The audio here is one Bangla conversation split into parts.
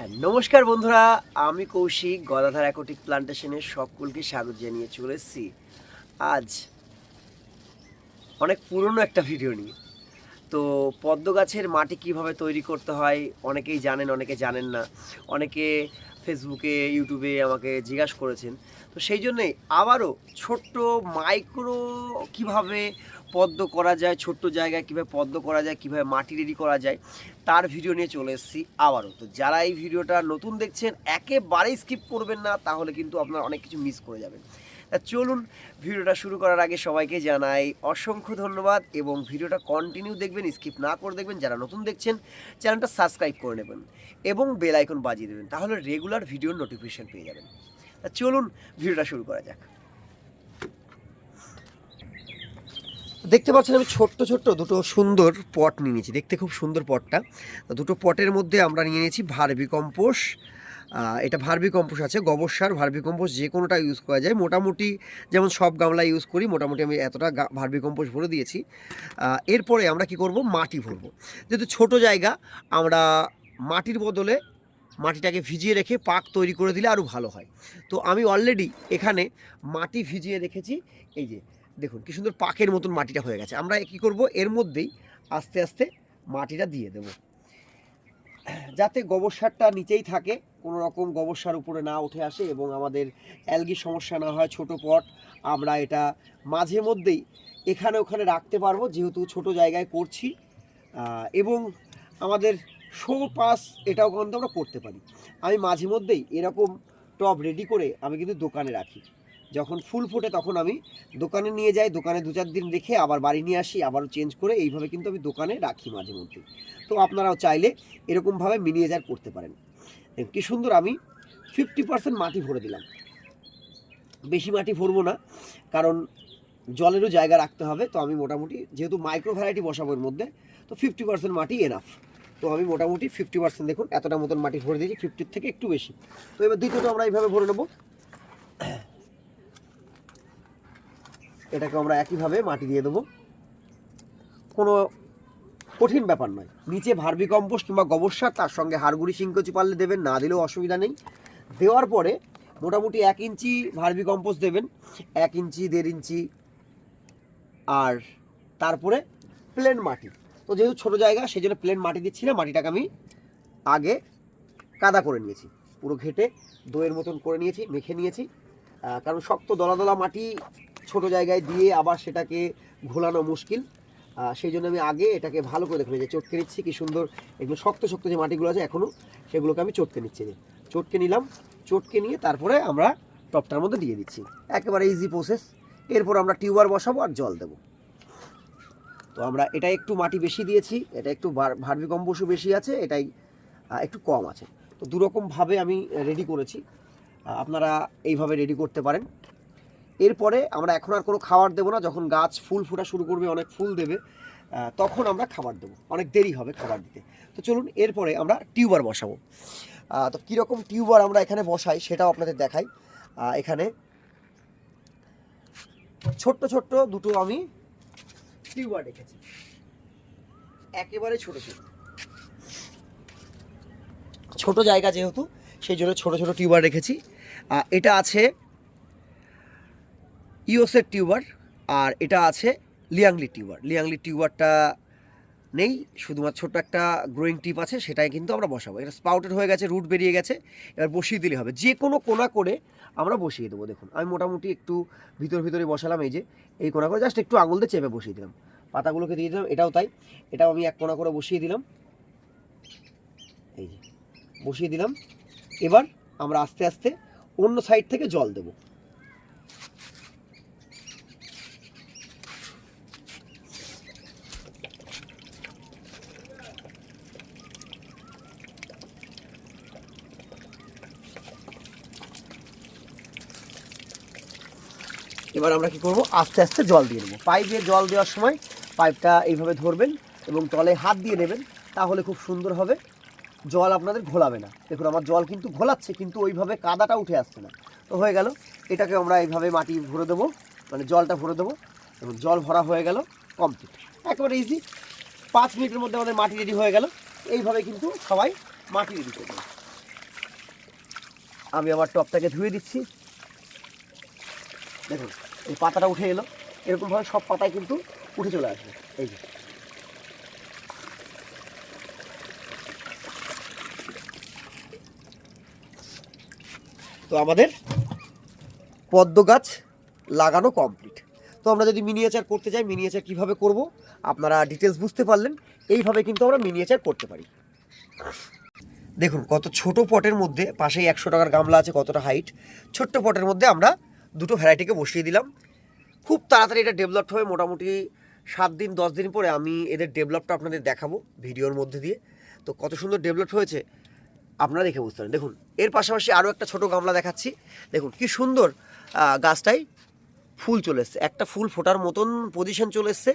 হ্যাঁ নমস্কার বন্ধুরা, আমি কৌশিক, গদাধার অ্যাকোটিক প্লান্টেশনের সকলকে স্বাগত জানিয়ে চলে এসেছি। আজ অনেক পুরনো একটা ভিডিও নিয়ে। তো পদ্ম গাছের মাটি কীভাবে তৈরি করতে হয়, অনেকেই জানেন, অনেকে জানেন না। অনেকে ফেসবুকে, ইউটিউবে আমাকে জিজ্ঞাসা করেছেন। তো সেই জন্যেই আবারও ছোট্ট মাইক্রো কীভাবে পদ্ম করা যায়, ছোট্ট জায়গায় কীভাবে পদ্ম করা যায়, কীভাবে মাটি রেডি করা যায়, তার ভিডিও নিয়ে চলে এসেছি আবারও। তো যারা এই ভিডিওটা নতুন দেখছেন, একেবারেই স্কিপ করবেন না, তাহলে কিন্তু আপনার অনেক কিছু মিস করে যাবেন। চলুন ভিডিওটা শুরু করার আগে সবাইকে জানাই অসংখ্য ধন্যবাদ এবং ভিডিওটা কন্টিনিউ দেখবেন স্কিপ না করে দেখবেন, যারা নতুন দেখছেন চ্যানেলটা সাবস্ক্রাইব করে নেবেন এবং বেল আইকন বাজিয়ে দেবেন, তাহলে রেগুলার ভিডিওর নোটিফিকেশন পেয়ে যাবেন। তা চলুন ভিডিওটা শুরু করা যাক। দেখতে পাচ্ছেন আমি ছোট্ট ছোট্ট দুটো সুন্দর পট নিয়ে নিয়েছি, দেখতে খুব সুন্দর পটটা দুটো পটের মধ্যে আমরা নিয়ে নিয়েছি ভার্বি কম্পোস এটা ভার্বি কম্পোস আছে, গোবর সার ভার্বি কম্পোস যে কোনোটা ইউজ করা যায়। মোটামুটি যেমন সব গামলা ইউজ করি, মোটামুটি আমি এতটা ভার্বি কম্পোস ভরে দিয়েছি। এরপরে আমরা কি করব? মাটি ভরবো। যেহেতু ছোট জায়গা, আমরা মাটির বদলে মাটিটাকে ভিজিয়ে রেখে পাক তৈরি করে দিলে আরও ভালো হয়। তো আমি অলরেডি এখানে মাটি ভিজিয়ে রেখেছি। এই যে, দেখুন কি সুন্দর পাকের মতন মাটিটা হয়ে গেছে। আমরা কি করব? এর মধ্যেই আস্তে আস্তে মাটিটা দিয়ে দেব। যাতে গোবর সারটা নিচেই থাকে কোনো রকম গোবর সার উপরে না উঠে আসে এবং আমাদের অ্যালগির সমস্যা না হয় ছোট পট, আমরা এটা মাঝে মধ্যেই এখানে ওখানে রাখতে পারব, যেহেতু ছোট জায়গায় করছি। এবং আমাদের শো পাস এটাও কিন্তু আমরা করতে পারি। আমি মাঝে মধ্যেই এরকম টব রেডি করে আমি কিন্তু দোকানে রাখি। যখন ফুল ফোটে তখন আমি দোকানে নিয়ে যাই, দোকানে দু চার দিন রেখে আবার বাড়ি নিয়ে আসি, আবারও চেঞ্জ করে এইভাবে কিন্তু আমি দোকানে রাখি মাঝে মধ্যে তো আপনারাও চাইলে এরকমভাবে মিনিয়েজার করতে পারেন। কি সুন্দর আমি ফিফটি পার্সেন্ট মাটি ভরে দিলাম। বেশি মাটি ভরবো না, কারণ জলেরও জায়গা রাখতে হবে, তো আমি মোটামুটি যেহেতু মাইক্রো ভ্যারাইটি বসাবো এর মধ্যে, তো ফিফটি পার্সেন্ট মাটি এনাফ তো আমি মোটামুটি ফিফটি পার্সেন্ট দেখুন, এতটা মতন মাটি ভরে দিয়েছি ফিফটির থেকে একটু বেশি। তো এবার দ্বিতীয়টা আমরা এইভাবে ভরে নেব। এটাকে আমরা একইভাবে মাটি দিয়ে দেবো। কোনো কঠিন ব্যাপার নয়। নিচে ভার্মি কম্পোস্ট কিংবা গোবর সার, তার সঙ্গে হাড়গুড়ি সিংকচি পারলে দেবেন, না দিলেও অসুবিধা নেই। দেওয়ার পরে মোটামুটি এক ইঞ্চি ভার্মি কম্পোস্ট দেবেন, এক ইঞ্চি, দেড় ইঞ্চি, আর তারপরে প্লেন মাটি। তো যেহেতু ছোটো জায়গা সেই জন্য প্লেন মাটি দিচ্ছি না, মাটিটাকে আমি আগে কাদা করে নিয়েছি। পুরো ঘেটে দইয়ের মতন করে নিয়েছি, মেখে নিয়েছি। কারণ শক্ত দলা দলা মাটি ছোট জায়গায় দিয়ে আবার সেটাকে ঘোলানো মুশকিল। সেই জন্য আমি আগে এটাকে ভালো করে দেখুন যে চটকে নিচ্ছি, কি সুন্দর এগুলো শক্ত শক্ত যে মাটিগুলো আছে এখনও সেগুলোকে আমি চটকে নিচ্ছি। যে। চটকে নিলাম, চটকে নিয়ে তারপরে আমরা টপটার মধ্যে দিয়ে দিচ্ছি। একেবারে ইজি প্রসেস এরপর আমরা টিউবার বসাবো আর জল দেবো। তো আমরা এটা একটু মাটি বেশি দিয়েছি, এটা একটু ভার্মি কম্পোস্টও বেশি আছে, এটাই একটু কম আছে। তো দুরকমভাবে আমি রেডি করেছি। আপনারা এইভাবে রেডি করতে পারেন। এরপরে আমরা এখন আর কোনো খাবার দেবো না, যখন গাছ ফুল ফোটা শুরু করবে, অনেক ফুল দেবে তখন আমরা খাবার দেবো। অনেক দেরি হবে খাবার দিতে। তো চলুন, এরপরে আমরা টিউবার বসাবো। তো কীরকম টিউবার আমরা এখানে বসাই সেটাও আপনাদের দেখাই। এখানে ছোট্ট ছোট্ট দুটো আমি টিউবার রেখেছি। একেবারে ছোট ছোট। ছোট জায়গা যেহেতু, সেই জন্য ছোট ছোট টিউবার রেখেছি। এটা আছে ইওসের টিউবার আর এটা আছে লিয়াংলি টিউবার। লিয়াংলি টিউবারটা নেই, শুধুমাত্র ছোট্ট একটা গ্রোয়িং টিপ আছে, সেটাই কিন্তু আমরা বসাবো। এটা স্পাউটেড হয়ে গেছে রুট বেরিয়ে গেছে, এবার বসিয়ে দিলে হবে। যে কোনো কোনা করে আমরা বসিয়ে দেবো, দেখুন। আমি মোটামুটি একটু ভিতর ভিতরে বসালাম, এই যে, এই কোনা করে জাস্ট একটু আঙুল দিয়ে চেপে বসিয়ে দিলাম। পাতাগুলোকে দিয়ে দিলাম, এটাও তাই। এটাও আমি এক কোনা করে বসিয়ে দিলাম। এই যে, বসিয়ে দিলাম। এবার আমরা আস্তে আস্তে অন্য সাইড থেকে জল দেবো। এবার আমরা কি করব? আস্তে আস্তে জল দিয়ে দেবো পাইপে জল দেওয়ার সময় পাইপটা এইভাবে ধরবেন এবং তলে হাত দিয়ে নেবেন, তাহলে খুব সুন্দর হবে। জল আপনাদের ঘোলাবে না। দেখুন, আমার জল কিন্তু ঘোলাচ্ছে, কিন্তু ওইভাবে কাদাটা উঠে আসছে না। তো হয়ে গেল, এটাকে আমরা এইভাবে মাটি ভরে দেবো মানে জলটা ভরে দেবো, এবং জল ভরা হয়ে গেল কমপ্লিট একেবারে ইজি পাঁচ মিনিটের মধ্যে আমাদের মাটি রেডি হয়ে গেল। এইভাবে কিন্তু সবাই মাটি রেডি করবে। আমি আমার টপটাকে ধুয়ে দিচ্ছি। দেখুন এই পাতাটা উঠে এলো। এরকমভাবে সব পাতায় কিন্তু উঠে চলে আসবে। এই যে। তো আমাদের পদ্ম গাছ লাগানো কমপ্লিট তো আমরা যদি মিনিয়েচার করতে চাই মিনিয়েচার কীভাবে করব, আপনারা ডিটেলস বুঝতে পারলেন। এইভাবে কিন্তু আমরা মিনিয়েচার করতে পারি। দেখুন, কত ছোট পটের মধ্যে, পাশেই একশো টাকার গামলা আছে, কতটা হাইট ছোট্ট পটের মধ্যে আমরা দুটো ভ্যারাইটিকে বসিয়ে দিলাম। খুব তাড়াতাড়ি এটা ডেভেলপড হবে। মোটামুটি সাত দিন, দশ দিন পরে আমি এদের ডেভেলপটা আপনাদের দেখাবো ভিডিওর মধ্যে দিয়ে। তো কত সুন্দর ডেভেলপ হয়েছে, আপনারা দেখে বুঝতে পারেন দেখুন, এর পাশাপাশি আরও একটা ছোট গামলা দেখাচ্ছি। দেখুন, কি সুন্দর গাছটাই। ফুল চলে এসছে। একটা ফুল ফোটার মতন পজিশন চলে এসছে।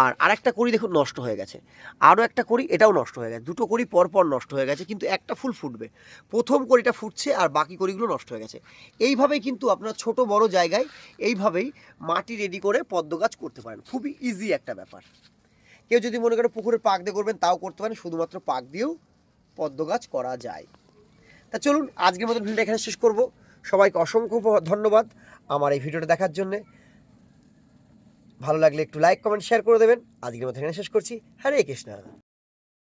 আর আরেকটা করি দেখুন নষ্ট হয়ে গেছে। আরও একটা করি এটাও নষ্ট হয়ে গেছে। দুটো করি পরপর নষ্ট হয়ে গেছে, কিন্তু একটা ফুল ফুটবে। প্রথম করিটা ফুটছে আর বাকি করিগুলো নষ্ট হয়ে গেছে। এইভাবেই কিন্তু আপনার ছোট বড় জায়গায় এইভাবেই মাটি রেডি করে পদ্ম গাছ করতে পারেন। খুবই ইজি একটা ব্যাপার। কেউ যদি মনে করে পুকুরে পাক দিয়ে করবেন, তাও করতে পারেন। শুধুমাত্র পাক দিয়েও পদ্ম গাছ করা যায়। তা চলুন, আজকের মতন ভিডিওটা এখানে শেষ করব। সবাইকে অসংখ্য ধন্যবাদ। আমার এই ভিডিওটা দেখার জন্যে। ভালো লাগলে একটু লাইক কমেন্ট শেয়ার করে দেবেন। আজকের মতো এখানে শেষ করছি। হরে কৃষ্ণ।